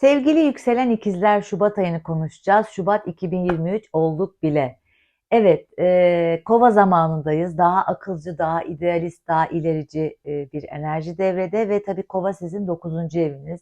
Sevgili yükselen ikizler Şubat ayını konuşacağız. Şubat 2023 olduk bile. Evet, e, kova zamanındayız. Daha akılcı, daha idealist, daha ilerici e, bir enerji devrede ve tabii kova sizin 9. eviniz.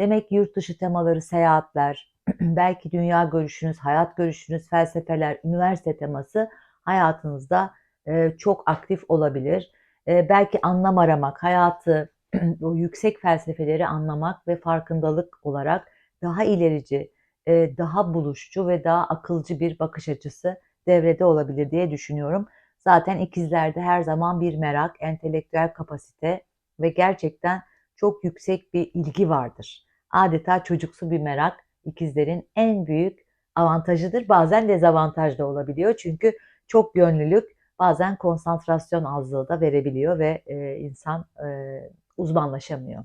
Demek yurt dışı temaları, seyahatler, belki dünya görüşünüz, hayat görüşünüz, felsefeler, üniversite teması hayatınızda e, çok aktif olabilir. E, belki anlam aramak, hayatı, o yüksek felsefeleri anlamak ve farkındalık olarak daha ilerici, e, daha buluşçu ve daha akılcı bir bakış açısı devrede olabilir diye düşünüyorum. Zaten ikizlerde her zaman bir merak, entelektüel kapasite ve gerçekten çok yüksek bir ilgi vardır. Adeta çocuksu bir merak ikizlerin en büyük avantajıdır. Bazen dezavantaj da olabiliyor çünkü çok yönlülük bazen konsantrasyon azlığı da verebiliyor ve e, insan e, uzmanlaşamıyor.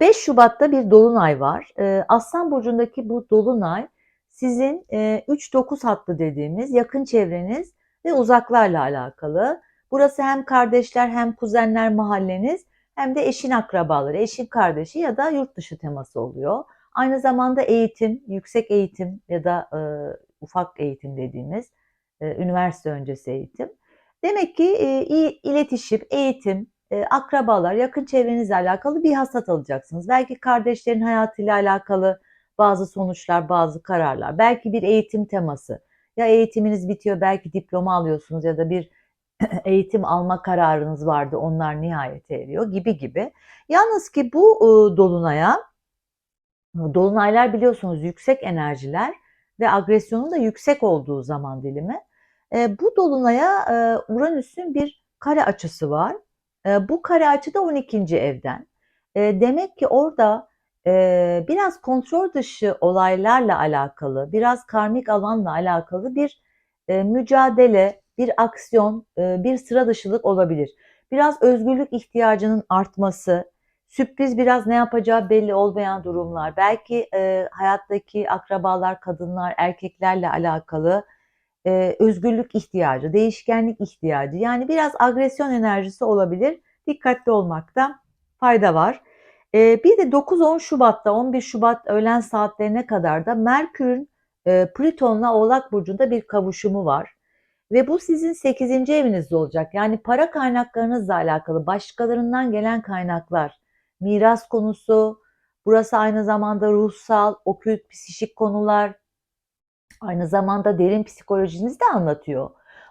5 Şubat'ta bir dolunay var. E, Aslan burcundaki bu dolunay sizin e, 3-9 hattı dediğimiz yakın çevreniz ve uzaklarla alakalı. Burası hem kardeşler hem kuzenler mahalleniz hem de eşin akrabaları, eşin kardeşi ya da yurt dışı teması oluyor. Aynı zamanda eğitim, yüksek eğitim ya da e, ufak eğitim dediğimiz e, üniversite öncesi eğitim. Demek ki e, iletişim, eğitim, e, akrabalar, yakın çevrenizle alakalı bir hasat alacaksınız. Belki kardeşlerin hayatıyla alakalı bazı sonuçlar, bazı kararlar. Belki bir eğitim teması. Ya eğitiminiz bitiyor, belki diploma alıyorsunuz ya da bir eğitim alma kararınız vardı. Onlar nihayete eriyor gibi gibi. Yalnız ki bu e, dolunaya dolunaylar biliyorsunuz yüksek enerjiler ve agresyonun da yüksek olduğu zaman dilimi. E, bu dolunaya e, Uranüs'ün bir kare açısı var. E, bu kare açı da 12. evden. E, demek ki orada e, biraz kontrol dışı olaylarla alakalı, biraz karmik alanla alakalı bir e, mücadele, bir aksiyon, e, bir sıra dışılık olabilir. Biraz özgürlük ihtiyacının artması, sürpriz biraz ne yapacağı belli olmayan durumlar, belki e, hayattaki akrabalar, kadınlar, erkeklerle alakalı e, özgürlük ihtiyacı, değişkenlik ihtiyacı yani biraz agresyon enerjisi olabilir. Dikkatli olmakta fayda var. E, bir de 9-10 Şubat'ta 11 Şubat öğlen saatlerine kadar da Merkür'ün e, Plüton'la Oğlak Burcu'nda bir kavuşumu var. Ve bu sizin 8. evinizde olacak. Yani para kaynaklarınızla alakalı başkalarından gelen kaynaklar, miras konusu, burası aynı zamanda ruhsal, okült, psişik konular, aynı zamanda derin psikolojinizi de anlatıyor.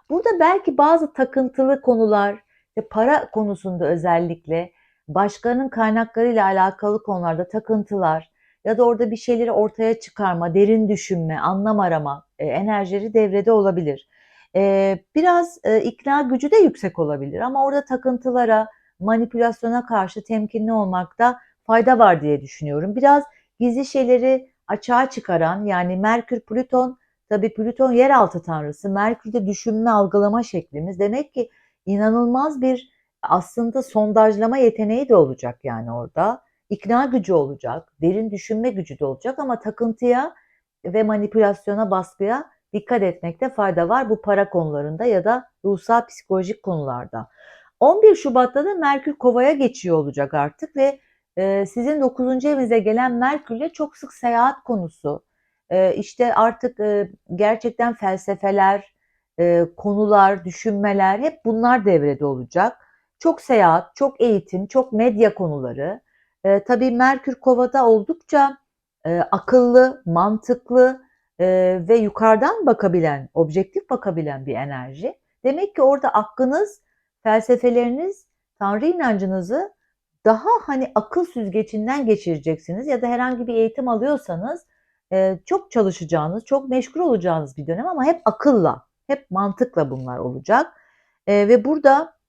Burada belki bazı takıntılı konular, para konusunda özellikle başkalarının kaynaklarıyla alakalı konularda takıntılar ya da orada bir şeyleri ortaya çıkarma, derin düşünme, anlam arama e, enerjileri devrede olabilir. E, biraz e, ikna gücü de yüksek olabilir ama orada takıntılara, manipülasyona karşı temkinli olmakta fayda var diye düşünüyorum. Biraz gizli şeyleri açığa çıkaran yani Merkür, Plüton, tabii Plüton yeraltı tanrısı, Merkür'de düşünme, algılama şeklimiz. Demek ki inanılmaz bir aslında sondajlama yeteneği de olacak yani orada. İkna gücü olacak, derin düşünme gücü de olacak ama takıntıya ve manipülasyona, baskıya dikkat etmekte fayda var bu para konularında ya da ruhsal psikolojik konularda. 11 Şubat'ta da Merkür Kova'ya geçiyor olacak artık ve e, sizin 9. evinize gelen Merkür'le çok sık seyahat konusu. E, işte artık e, gerçekten felsefeler, e, konular, düşünmeler hep bunlar devrede olacak. Çok seyahat, çok eğitim, çok medya konuları. E, tabii Merkür Kova'da oldukça e, akıllı, mantıklı ve yukarıdan bakabilen, objektif bakabilen bir enerji. Demek ki orada aklınız, felsefeleriniz, tanrı inancınızı daha hani akıl süzgecinden geçireceksiniz ya da herhangi bir eğitim alıyorsanız e, çok çalışacağınız, çok meşgul olacağınız bir dönem ama hep akılla, hep mantıkla bunlar olacak. E, ve burada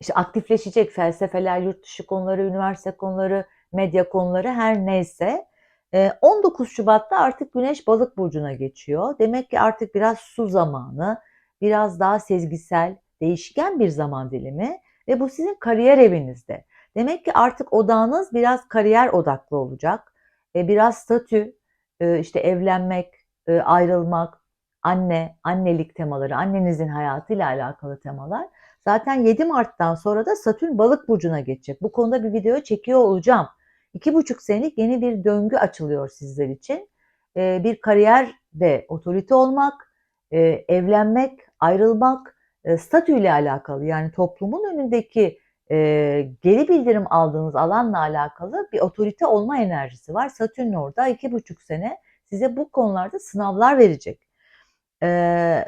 işte aktifleşecek felsefeler, yurt dışı konuları, üniversite konuları, medya konuları her neyse. 19 Şubat'ta artık Güneş Balık burcuna geçiyor. Demek ki artık biraz su zamanı, biraz daha sezgisel, değişken bir zaman dilimi ve bu sizin kariyer evinizde. Demek ki artık odağınız biraz kariyer odaklı olacak. Biraz statü, işte evlenmek, ayrılmak, anne, annelik temaları, annenizin hayatıyla alakalı temalar. Zaten 7 Mart'tan sonra da Satürn balık burcuna geçecek. Bu konuda bir video çekiyor olacağım. iki buçuk senelik yeni bir döngü açılıyor sizler için. E, bir kariyerde otorite olmak, e, evlenmek, ayrılmak, e, statüyle alakalı yani toplumun önündeki e, geri bildirim aldığınız alanla alakalı bir otorite olma enerjisi var. Satürn orada iki buçuk sene size bu konularda sınavlar verecek. E,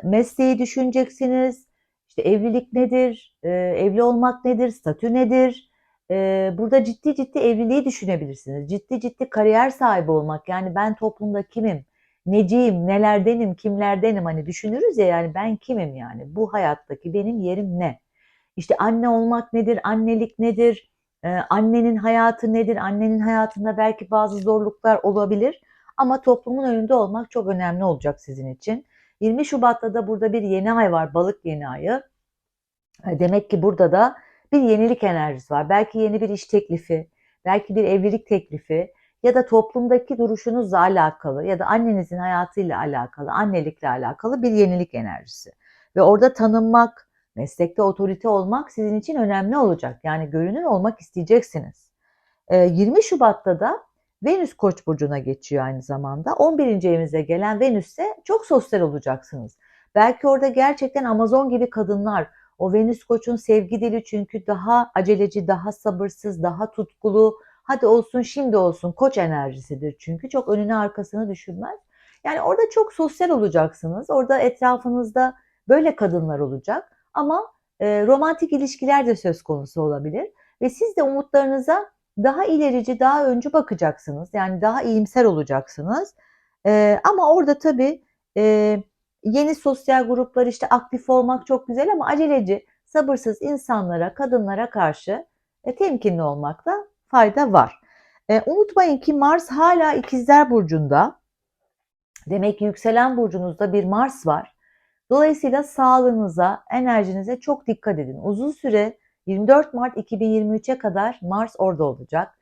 mesleği düşüneceksiniz. İşte evlilik nedir? E, evli olmak nedir? Statü nedir? E, burada ciddi ciddi evliliği düşünebilirsiniz. Ciddi ciddi kariyer sahibi olmak. Yani ben toplumda kimim? Neciyim? Nelerdenim? Kimlerdenim? Hani düşünürüz ya yani ben kimim yani? Bu hayattaki benim yerim ne? İşte anne olmak nedir? Annelik nedir? E, annenin hayatı nedir? Annenin hayatında belki bazı zorluklar olabilir. Ama toplumun önünde olmak çok önemli olacak sizin için. 20 Şubat'ta da burada bir yeni ay var, balık yeni ayı. E, Demek ki burada da bir yenilik enerjisi var. Belki yeni bir iş teklifi, belki bir evlilik teklifi ya da toplumdaki duruşunuzla alakalı ya da annenizin hayatıyla alakalı, annelikle alakalı bir yenilik enerjisi. Ve orada tanınmak, meslekte otorite olmak sizin için önemli olacak. Yani görünür olmak isteyeceksiniz. E, 20 Şubat'ta da Venüs Koç burcuna geçiyor aynı zamanda. 11. evinize gelen Venüs'e çok sosyal olacaksınız. Belki orada gerçekten Amazon gibi kadınlar, o Venüs Koç'un sevgi dili çünkü daha aceleci, daha sabırsız, daha tutkulu. Hadi olsun şimdi olsun Koç enerjisidir çünkü çok önüne arkasını düşünmez. Yani orada çok sosyal olacaksınız. Orada etrafınızda böyle kadınlar olacak ama e, romantik ilişkiler de söz konusu olabilir. Ve siz de umutlarınıza daha ilerici, daha öncü bakacaksınız. Yani daha iyimser olacaksınız. Ee, ama orada tabii e, yeni sosyal gruplar işte aktif olmak çok güzel ama aceleci, sabırsız insanlara, kadınlara karşı e, temkinli olmakta fayda var. E, unutmayın ki Mars hala İkizler Burcu'nda. Demek ki yükselen burcunuzda bir Mars var. Dolayısıyla sağlığınıza, enerjinize çok dikkat edin. Uzun süre 24 Mart 2023'e kadar Mars orada olacak.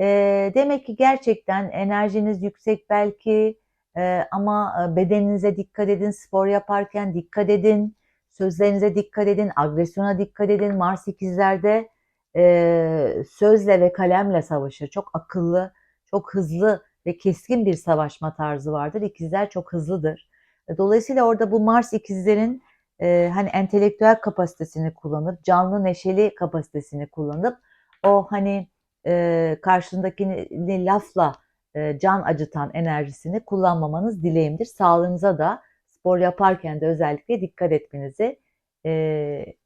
E, demek ki gerçekten enerjiniz yüksek belki e, ama bedeninize dikkat edin, spor yaparken dikkat edin, sözlerinize dikkat edin, agresyona dikkat edin. Mars ikizlerde e, sözle ve kalemle savaşır. Çok akıllı, çok hızlı ve keskin bir savaşma tarzı vardır. İkizler çok hızlıdır. Dolayısıyla orada bu Mars ikizlerin e, hani entelektüel kapasitesini kullanıp canlı neşeli kapasitesini kullanıp o hani e, karşındakini lafla e, can acıtan enerjisini kullanmamanız dileğimdir. Sağlığınıza da spor yaparken de özellikle dikkat etmenizi e,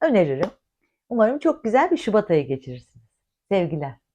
öneririm. Umarım çok güzel bir Şubat ayı geçirirsiniz. Sevgiler.